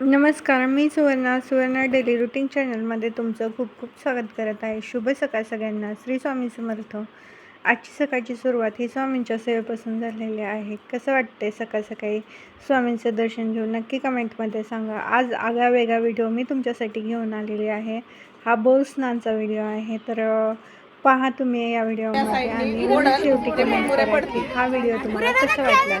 नमस्कार मी Suvarna Suvarna daily routine चॅनलमध्ये तुमचं खूप खूप स्वागत करत आहे शुभ सकाळ सगळ्यांना श्री स्वामी समर्थ आजची सकाळची सुरुवात ही स्वामींच्या सेवेपासून झालेली आहे कसं वाटतंय सकाळ सकाळी स्वामींचं दर्शन घेऊन नक्की कमेंटमध्ये सांगा आज आगळा वेगळा व्हिडिओ मी तुमच्यासाठी घेऊन आलेली आहे हा बोल स्नानचा व्हिडिओ आहे तर पहा तुम्ही या व्हिडिओमध्ये आणि शेवटी कमेंट हा व्हिडिओ तुम्हाला कसा वाटला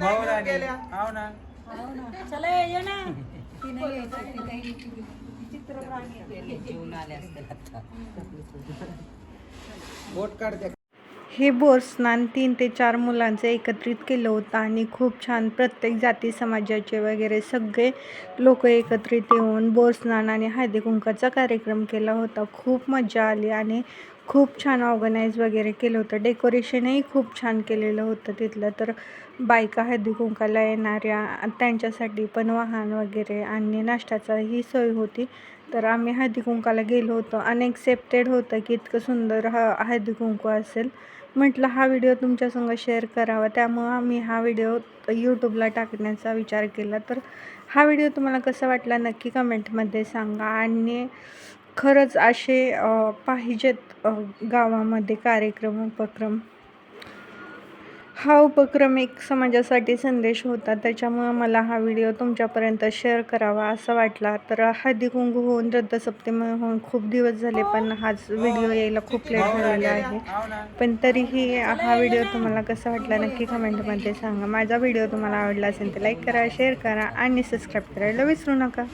भाऊ राणी. हो ना बोट काढते हे बोर स्नान तीन ते चार मुलांचं एकत्रित केलं होतं आणि खूप छान प्रत्येक जाती समाजाचे वगैरे सगळे लोक एकत्रित येऊन बोर स्नान आणि हळदी कुंकाचा कार्यक्रम केला होता. खूप मजा आली आणि खूप छान ऑर्गनाईज वगैरे केलं होतं. डेकोरेशनही खूप छान केलेलं होतं तिथलं. तर बायका हळदी कुंकाला येणाऱ्या त्यांच्यासाठी पण वाहन वगैरे आणि नाश्त्याचाही सोय होती. तर आम्ही हळदी कुंकाला गेलो होतो. अनएक्सेप्टेड होतं की इतकं सुंदर ह हळदी कुंकू असेल. म्हटलं हा व्हिडिओ तुमच्यासंग शेअर करावा. त्यामुळं आम्ही हा व्हिडिओ यूट्यूबला टाकण्याचा विचार केला. तर हा व्हिडिओ तुम्हाला कसा वाटला नक्की कमेंटमध्ये सांगा. आणि खरंच असे पाहिजेत गावामध्ये कार्यक्रम उपक्रम. हा उपक्रम एक समाजासाठी संदेश होता. त्याच्यामुळं मला हा व्हिडिओ तुमच्यापर्यंत शेअर करावा असा वाटला. तर हळदी कुंकू होऊन रद्दसप्तमी होऊन खूप दिवस झाले पण हाच व्हिडिओ यायला खूप लेट झालेला आहे. पण तरीही हा व्हिडिओ तुम्हाला कसा वाटला नक्की कमेंटमध्ये सांगा. माझा व्हिडिओ तुम्हाला आवडला असेल तर लाईक करा शेअर करा आणि सबस्क्राईब करायला विसरू नका.